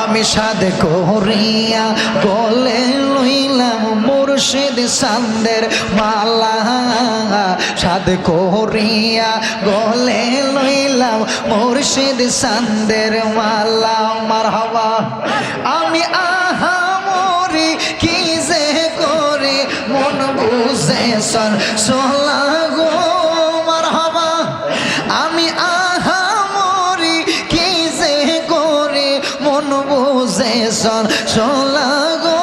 আমি সাদে করিয়া গলে লইলাম মুর্শিদ সান্দের মালা। সাদে করিয়া গলে লইলাম মুর্শিদ সান্দের মালা। মার হওয়া আমি আহা মরি কি যে করে, মন বুঝে সন সোলা সন সোলা গো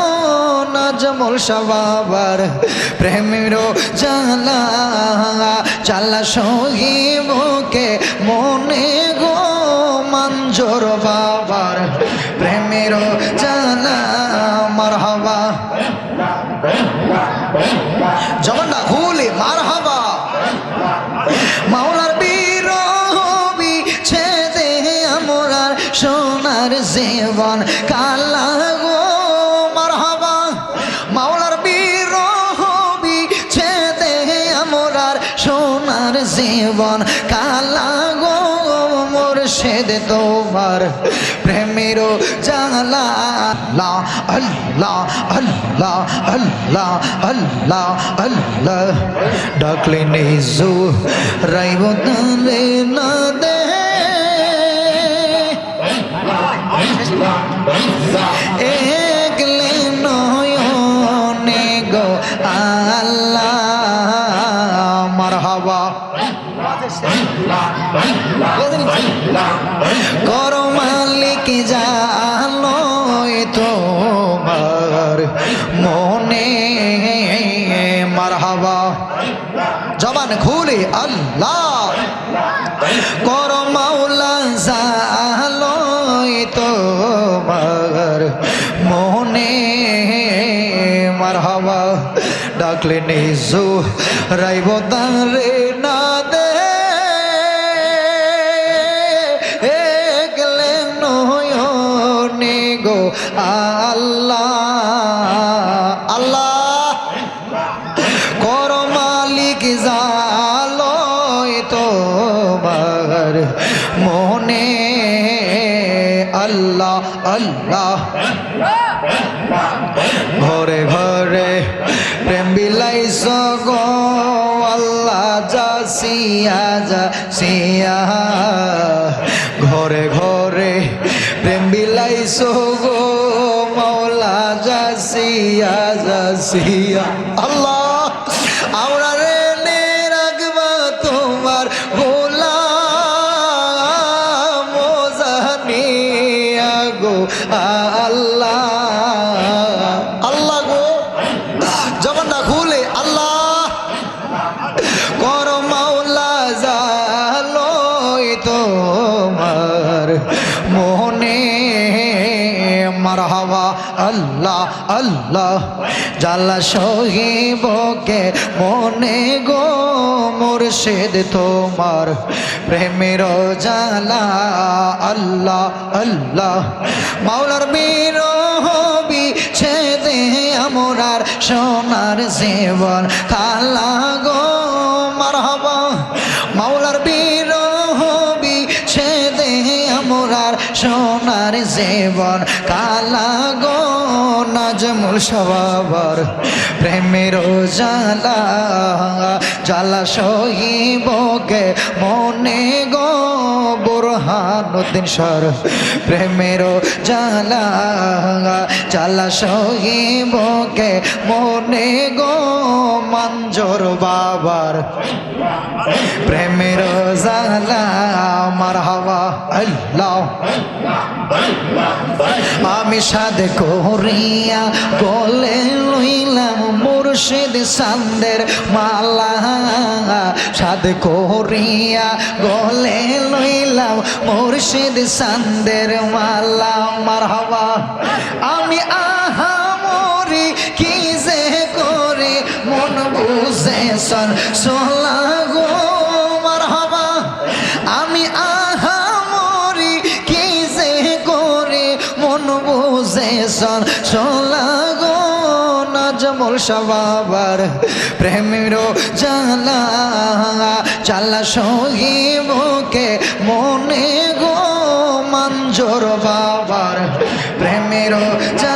নাজমুল সবাবার প্রেমের জালা চালা সহিবকে মনে গো মঞ্জুর বাবার প্রেমের জালা মার হবা জগন্না খুলে মার হবা মাওলার বিরবি ছেদে আমরার সোনার জীবন কালা তোমার প্রেমের জালা আল্লাহ আল্লাহ আল্লাহ আল্লাহ আল্লাহ। ডাকলে নিজু রাইব তালে না দে। একলে নয়নে গো আল্লাহ, মারহাবা। কর মালিক জানো তোমার মনে মারহাবা। জবান খুলে আল্লাহ। কর মাওলা জালো তোমার মনে মারহাবা। ডাকলে নিজু রাইব দাঁড়ে না আল্লাহ আল্লাহ। ঘরে ঘরে প্রেম বিলাইছ গো আল্লাহ যা সিয়া যা সিয়া ঘরে ঘরে, প্রেম বিলাইছ গো মৌলা যা সিয়া যা সিয়া আল্লাহ। আল্লাহ আল্লাহ। জালা সহিবকে মনে গো মুর্শিদ তোমার। প্রেমের জালা আল্লাহ আল্লাহ। মাওলার বিরহবি ছেদে আমরার সোনার জীবন। খালা গো, মারহাবা। মাওলার বিরহবি ছেদে আমরার সোনার জীবন। কালা গো নাজমুল সবাবার প্রেমের জালা জালা সহিবকে মনে গো? বুরহানুদ্দিন সর প্রেমের জালা জালা সহিবকে মনে গো? মঞ্জুর বাবার প্রেমের জালা মারহাবা আল্লাহ। আমি সাদে করিয়া গলে লইলাম মুর্শিদ সান্দের মালা। সাদে করিয়া গলে লইলাম মুর্শিদ সান্দের মালা। মারহাবা, আমি আহা মরি কি যে করে মন বুঝে সন সোলা গো। মারহাবা, আমি আহা মরি কি যে করে মন বুঝে সন সোলা গো সবাবার প্রেমের জালা চালা সহি মুখে মনে গো মঞ্জুর বাবার প্রেমের জালা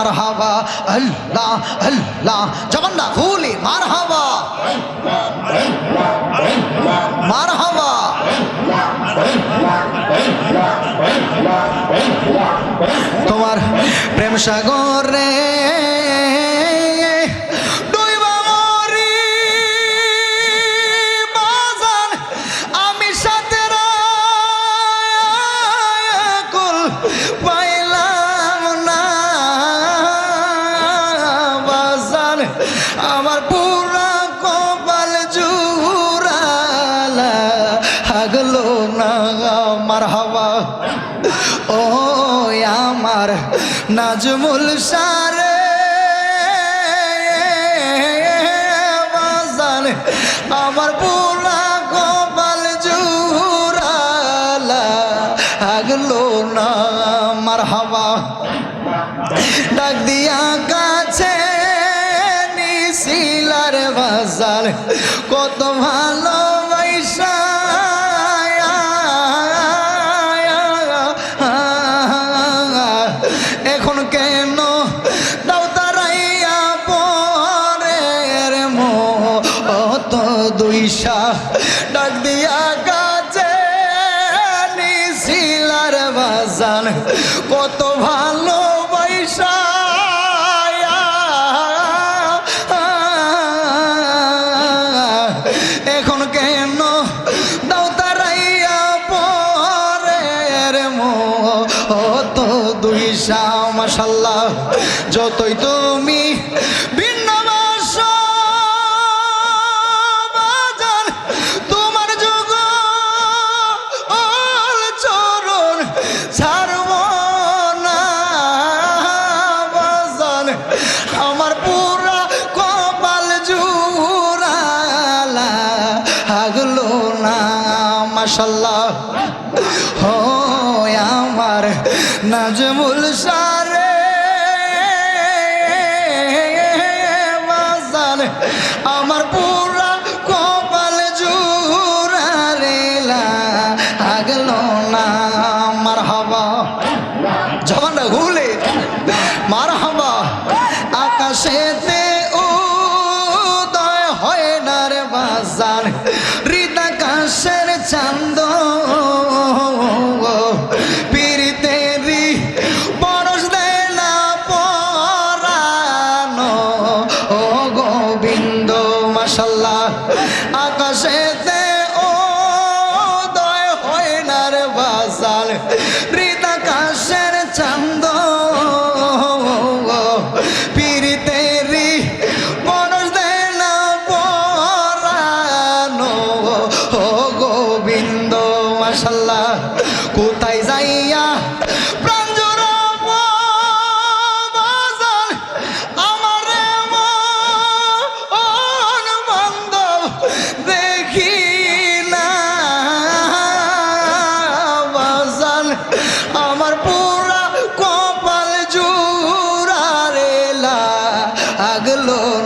मारहवा। अल्लाह अल्लाह। जवन्ना फूली मारहवा। तुम्हार प्रेम सागर रे। নাজমুল সারে বাজানে আমার পোলা গোপাল জুরালা, আগলো না আমার হাওয়া ডাক দিয়া কাছে নিশিলার বাজার কত ভালো মাশাল্লাহ হো আমার নাজমুল শাহ।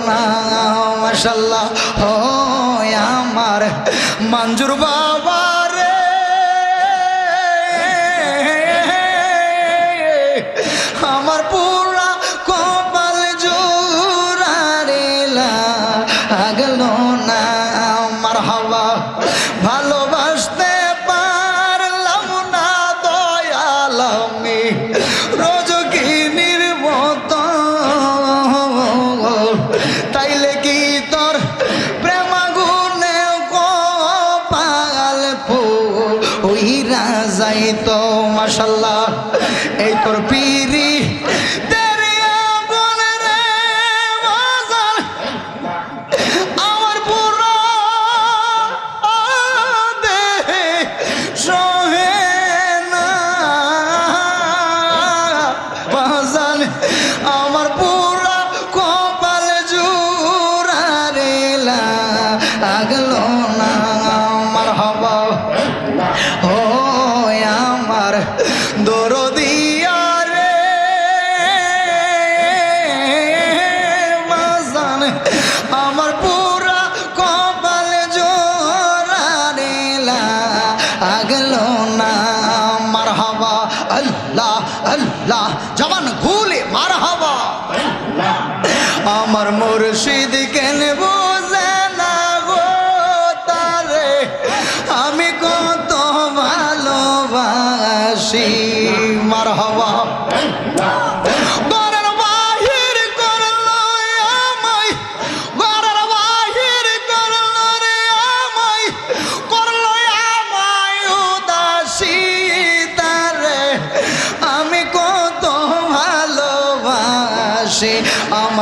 না মশাল্লাহ ও আমার মঞ্জুর বা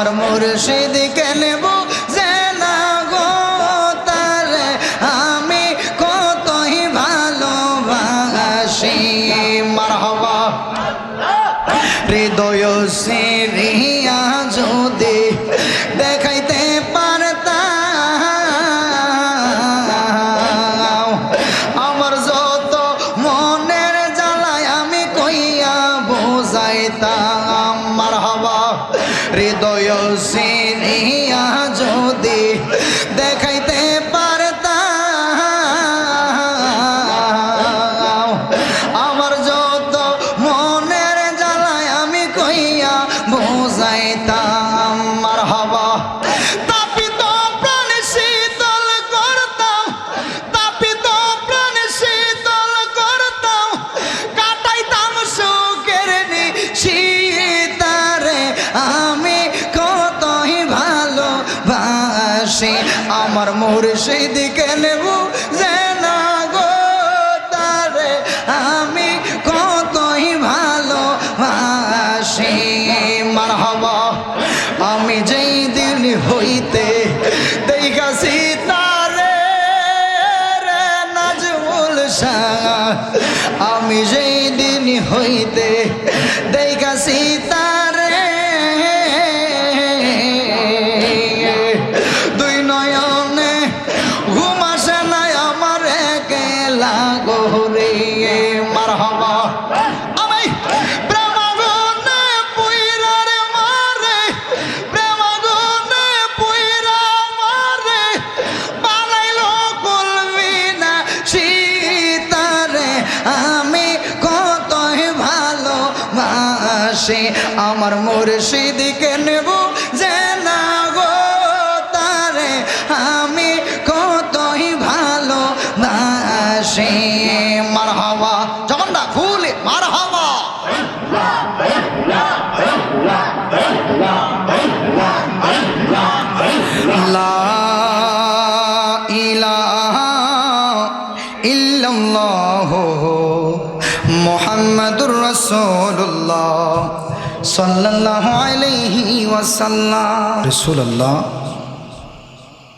আমার মুর্শিদ হৃদয় সিরিয়া যদি আমি যেই দিন হইতে দেখাছি ইল্লাল্লাহ মুহাম্মাদুর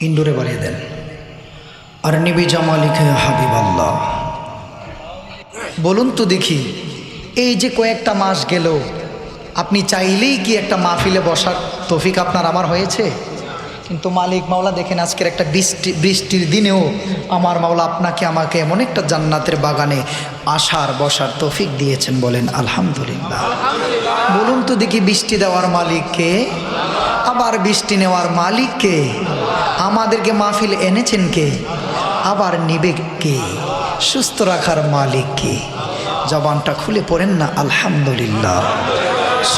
ইন্দুরে বাড়িয়ে দেন। আর নিবি জামালিকে হাবিব আল্লাহ বলুন তো দেখি, এই যে কয়েকটা মাস গেল, আপনি চাইলেই কি একটা মাহফিলে বসার তৌফিক আপনার আমার হয়েছে? কিন্তু মালিক মাওলা দেখেন আজকের একটা বৃষ্টি, বৃষ্টির দিনেও আমার মাওলা আপনাকে আমাকে এমন একটা জান্নাতের বাগানে আসার, বসার তৌফিক দিয়েছেন বলেন, আলহামদুলিল্লাহ। বলুন তো দেখি বৃষ্টি দেওয়ার মালিককে, আবার বৃষ্টি নেওয়ার মালিককে, আমাদেরকে মাহফিল এনেছেন কে? আবার নিবে কে? সুস্থ রাখার মালিক কে জবানটা খুলে পড়েন না আলহামদুলিল্লাহ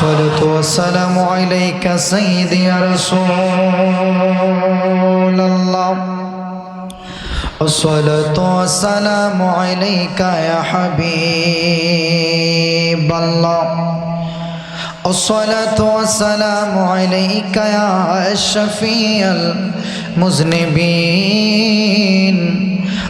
صلاة والسلام عليك سيدي يا رسول الله الصلاة والسلام عليك يا حبيب الله الصلاة والسلام عليك يا شفيع المذنبين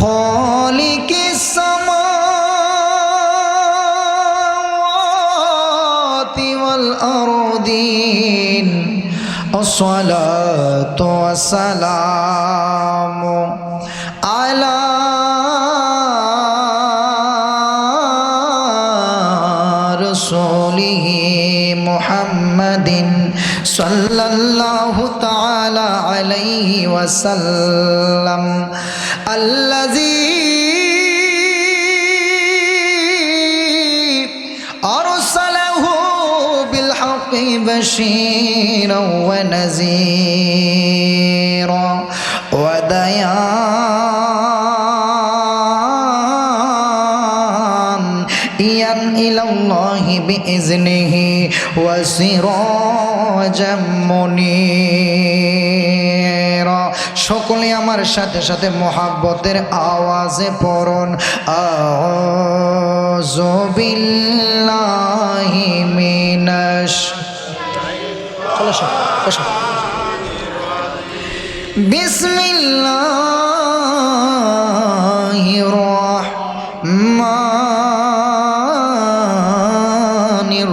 خالق الأرضين الصلاة والسلام على رسوله محمد صلى الله تعالى عليه وسلم الذي أرسله بالحق بشيرا ونذيرا وديان إلى الله بإذنه وسراجا তার সাথে সাথে মোহাব্বতের আওয়াজে পরন আজবিল্লাহি মিনাশ। চলো সব বসো। বিসমিল্লাহির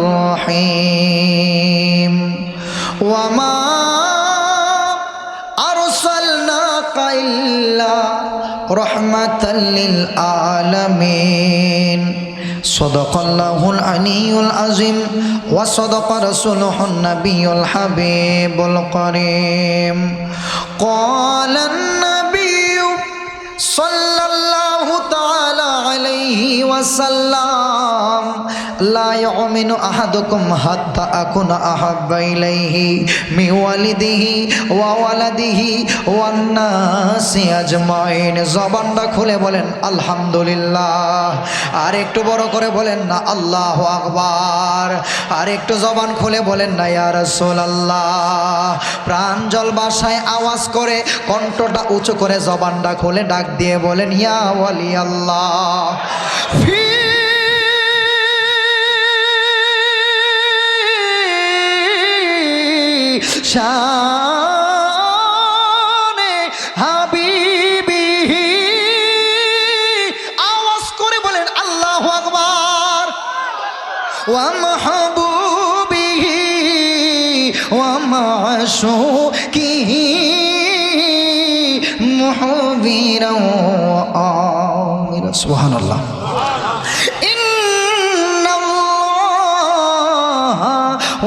রহিম। ওয়া رحمة للعالمين صدق الله العلي العظيم وصدق رسوله النبي الحبيب الكريم قال النبي صلى الله تعالى عليه وسلم لا يؤمن أحدكم حتى أكون أحب إليه من والده وولده والناس أجمعين জবানটা খুলে বলেন আলহামদুলিল্লাহ আর একটু বড় করে বলেন না আল্লাহ আকবার আর একটু জবান খুলে বলেন না ইয়া রাসূলুল্লাহ প্রাঞ্জল ভাষায় আওয়াজ করে কণ্ঠটা উঁচু করে জবানটা খুলে ডাক দিয়ে বলেন ইয়া ওয়ালি আল্লাহ ফি শানে হাবিবিহি আওয়াজ করে বলেন আল্লাহু আকবার। ওয়া মাহবুবিহি ওয়া মাশুকিহি মুহবিরা আমিরা সুবহানাল্লাহ। ইন্নাল্লাহ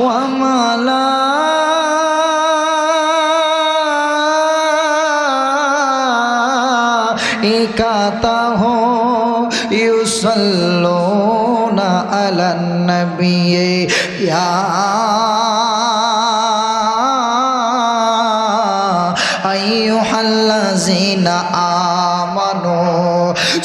ওয়া ইউসাল্লুনা আলান নাবিয়্যি ইয়া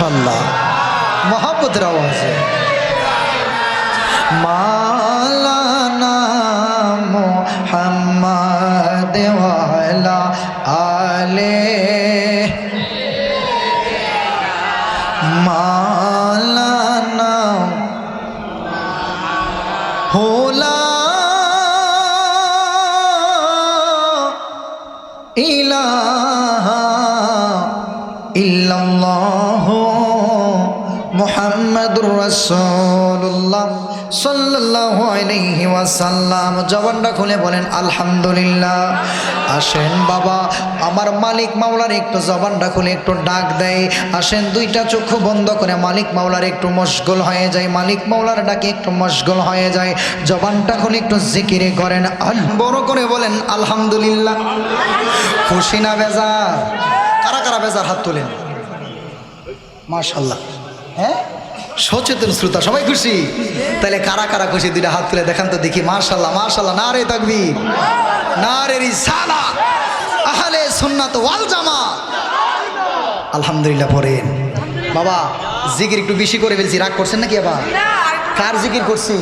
এই তো মাসাল্লাহ মহাব্বতের আওয়াজে মালানা মোহাম্মদ ওয়ালা মুহাম্মাদুর রাসূলুল্লাহ সাল্লাল্লাহু আলাইহি ওয়াসাল্লাম জবানটা খুলে বলেন, আলহামদুলিল্লাহ। আসেন বাবা, আমার মালিক মাওলার একটু জবানটা খুলে একটু ডাক দেয়। আসেন, দুইটা চক্ষু বন্ধ করে মালিক মাওলার একটু মশগুল হয়ে যায়। মালিক মাওলার ডাকে একটু মশগুল হয়ে যায়। জবানটা খুলে একটু জিকিরে করেন, বড় করে বলেন, আলহামদুলিল্লাহ। খুশি না বেজার? কারা কারা বেজার হাত তোলেন? মাশাল্লাহ হ্যাঁ? সচেতন শ্রোতা সবাই খুশি? তাহলে কারা কারা খুশি? দুইটা হাত তুলে দেখান তো দেখি। মার্শাল্লাহ মার্শাল্লাহ না রে তাকবি না রে রিসালা আহলে সুন্নাত ওয়াল জামা। আলহামদুলিল্লাহ পড়েন। বাবা জিকির একটু বেশি করে ফেলছি। রাগ করছেন নাকি আবার? কার জিকির করছি?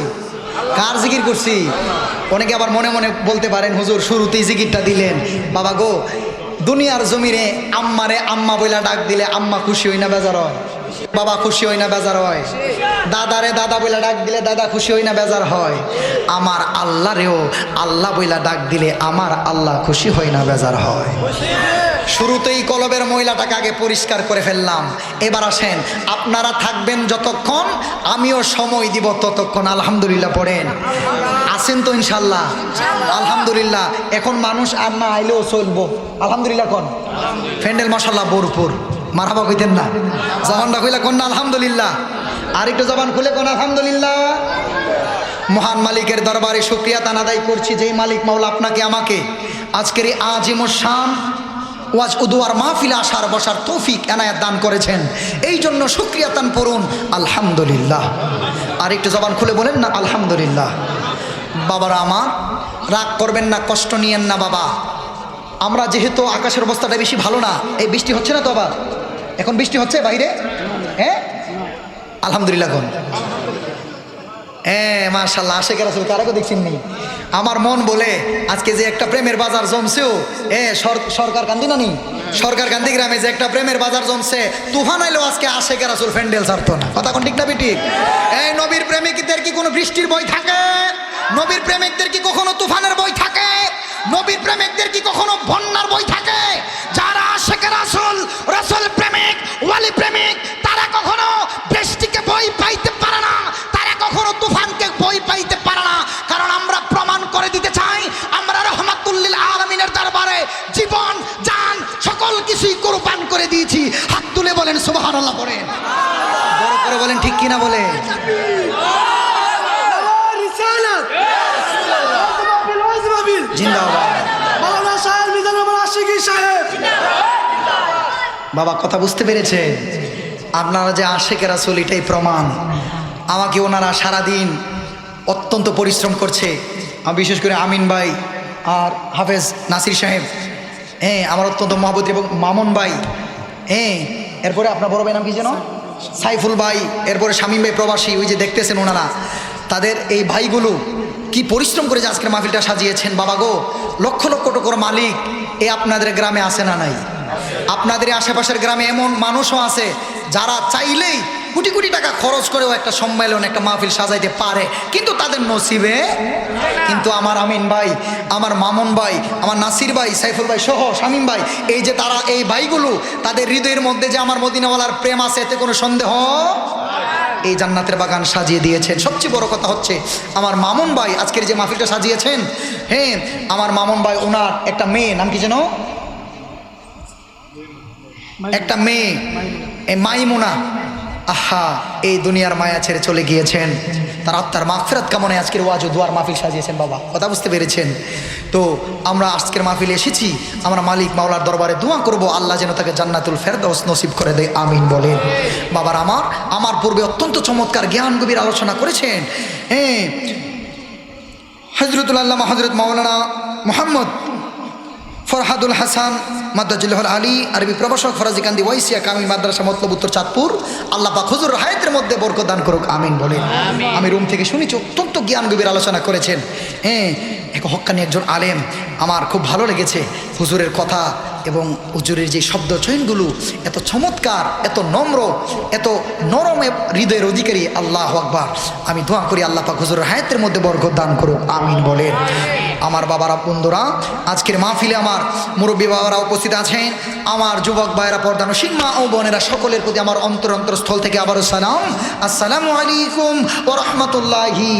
কার জিকির করছি? অনেকে আবার মনে মনে বলতে পারেন হুজুর শুরুতেই জিকিরটা দিলেন। বাবা গো দুনিয়ার জমিনে আম্মারে আম্মা বইলা ডাক দিলে আম্মা খুশি হই না বেজার হয়। বাবা খুশি হই না, বেজার হয়। দাদারে দাদা বইলা ডাক দিলে দাদা খুশি হই না, বেজার হয়। আমার আল্লাহরেও আল্লাহ বইলা ডাক দিলে আমার আল্লাহ খুশি হই না, বেজার হয়। শুরুতেই কলবের ময়লাটাকে আগে পরিষ্কার করে ফেললাম। এবার আসেন, আপনারা থাকবেন যতক্ষণ, আমিও সময় দিব ততক্ষণ, আলহামদুলিল্লাহ পড়েন। আছেন তো ইনশাল্লাহ? আলহামদুলিল্লাহ। এখন মানুষ আর না আইলেও চলবো। আলহামদুলিল্লাহ কোন। ফ্যান্ডেল মশাল্লাহ বোরপুর। মারাবা কইতেন না। জবানটা কইলা কোন না আলহামদুলিল্লাহ। আর একটু জবান খুলে কোন আলহামদুলিল্লাহ। মহান মালিকের দরবারে শুক্রিয়া তান আদায় করছি, যেই মালিক মাওলা আপনাকে, আমাকে আজকের এই আজিম শান, ওয়াজ উদুয়ার মাহফিলে আসার, বসার তৌফিক, এনায়াত দান করেছেন। এই জন্য শুক্রিয়া তান পড়ুন আলহামদুলিল্লাহ। আর একটু জবান খুলে বলেন না, আলহামদুলিল্লাহ। বাবারা আমার, রাগ করবেন না, কষ্ট নিয়েন না বাবা। আমরা যেহেতু আকাশের অবস্থাটা বেশি ভালো না, এই বৃষ্টি হচ্ছে না তো আবার? এখন বৃষ্টি হচ্ছে বাইরে? হ্যাঁ? আলহামদুলিল্লাহ কোন হ্যাঁ মার্শাল্লাহ আশেখ রাসুল কারাকে দেখছেন নি? আমার মন বলে, আজকে যে একটা প্রেমের বাজার জমছেও এ সরকার কান্দি না নি? সরকার কান্দি গ্রামে যে একটা প্রেমের বাজার জমছে, তুফান আইলেও আজকে আশেখ রাসুল ফ্যান্ডেল ছাড়তো না। কথা কোন ঠিক না বেটি এই নবীর প্রেমিকদের কি কোনো বৃষ্টির বই থাকে? নবীর প্রেমিকদের কি কখনো তুফানের বই থাকে? নবীর প্রেমিকদের কি কখনো বন্যার বই থাকে? যারা আশেখের আসল রসল প্রেমিক ওয়ালি প্রেমিক তারা কখনো বৃষ্টিকে বই পাইতে পারে না। তারা কখনো তুফানকে বই পাইতে পারে না। কারণ আমরা প্রমাণ করে দিতে চাই আমরা রহমাতুল্লিল আলমিনের দরবারে জীবন যান সকল কিছুই কোরবান করে দিয়েছি। হাত তুলে বলেন সুবাহ বলেন বড় করে বলেন ঠিক কিনা বলে? জিন্দাবাদ। সাহেব বাবা কথা বুঝতে পেরেছেন? আপনারা যে আশেখ আসল এটাই প্রমাণ। আমাকে ওনারা সারাদিন অত্যন্ত পরিশ্রম করছে। বিশেষ করে আমিন ভাই আর হাফেজ নাসির সাহেব। হ্যাঁ আমার অত্যন্ত মহাবতী এবং মামুন ভাই। হ্যাঁ এরপরে আপনার বড় ভাই নাম কি যেন? সাইফুল ভাই এরপরে শামীম ভাই প্রবাসী ওই যে দেখতেছেন ওনারা। তাদের এই ভাইগুলো কি পরিশ্রম করে যে আজকের মাহফিলটা সাজিয়েছেন? বাবা গো, লক্ষ লক্ষ টাকার মালিক এ আপনাদের গ্রামে আসে না নাই? আপনাদের আশেপাশের গ্রামে এমন মানুষও আছে যারা চাইলেই কোটি কোটি টাকা খরচ করেও একটা সম্মেলন, একটা মাহফিল সাজাইতে পারে। কিন্তু তাদের নসিবে কিন্তু আমার আমিন ভাই, আমার মামুন ভাই, আমার নাসির ভাই, সাইফুল ভাই সহ শামীম ভাই, এই যে তারা, এই ভাইগুলো, তাদের হৃদয়ের মধ্যে যে আমার মদিনাওয়ালার প্রেম আছে, এতে কোনো সন্দেহ? এই জান্নাতের বাগান সাজিয়ে দিয়েছেন। সবচেয়ে বড় কথা হচ্ছে আমার মামুন ভাই আজকের যে মাহফিলটা সাজিয়েছেন হ্যাঁ আমার মামুন ভাই ওনার একটা মেয়ে নাম কি যেন? একটা মেয়ে এ মাইমুনা। আহা এই দুনিয়ার মায়া ছেড়ে চলে গিয়েছেন। তার আত্মার মাগফিরাত কামনে আজকের ওয়াজ ও দুয়ার মাহফিল সাজিয়েছেন বাবা। কথা বুঝতে পেরেছেন? তো আমরা আজকের মাহফিলে এসেছি। আমরা মালিক মাওলার দরবারে দোয়া করব। আল্লাহ যেন তাকে জান্নাতুল ফেরদৌস নসিব করে দেয়। আমিন বলেন। বাবার আমার আমার পূর্বে অত্যন্ত চমৎকার জ্ঞান গভীর আলোচনা করেছেন। হ্যাঁ হজরতুল্লাহ হজরত মাওলানা মোহাম্মদ ফরহাদুল হাসান মাদ্দাজুল্লাহ আলী আরবি প্রভাষক ফরাজি কান্দি ওয়াইসিয়া কামিল মাদ্রাসা মতলব উত্তর চাঁদপুর। আল্লাহ পাক হুজুর হায়াতের মধ্যে বরকত দান করুক আমিন বলে আমি রুম থেকে শুনেছি অত্যন্ত জ্ঞান গভীর আলোচনা করেছেন। হ্যাঁ এক হক্কানি একজন আলেম আমার খুব ভালো লেগেছে। হুজুরের কথা এবং হুজুরের যে শব্দ চয়নগুলো, এত চমৎকার, এত নম্র, এত নরম হৃদয়ের অধিকারী আল্লাহ আকবার। আমি দোয়া করি আল্লাহ পাক হুজুরের হায়াতের মধ্যে বরকত দান করুক, আমিন বলেন। আমার বাবারা, বন্ধুরা, আজকের মাহফিলে আমার মুরব্বী বাবারা উপস্থিত আছেন। আমার যুবক ভাইয়েরা পর্দানো সিংমা ও বোনেরা, সকলের প্রতি আমার অন্তর অন্তর স্থল থেকে আবারও সালাম। আসসালামু আলাইকুম ও রহমতুল্লাহি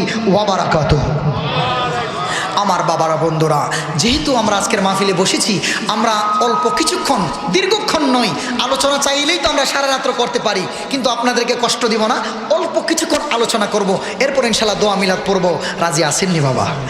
আমার বাবারা, বন্ধুরা, যেহেতু আমরা আজকের মাহফিলে বসেছি, আমরা অল্প কিছুক্ষণ, দীর্ঘক্ষণ নয় আলোচনা চাইলেই তো আমরা সারা রাত্র করতে পারি, কিন্তু আপনাদেরকে কষ্ট দিব না, অল্প কিছুক্ষণ আলোচনা করব, এরপর ইনশাল্লাহ দোয়া মিলাদ পড়ব। রাজি আসেননি বাবা?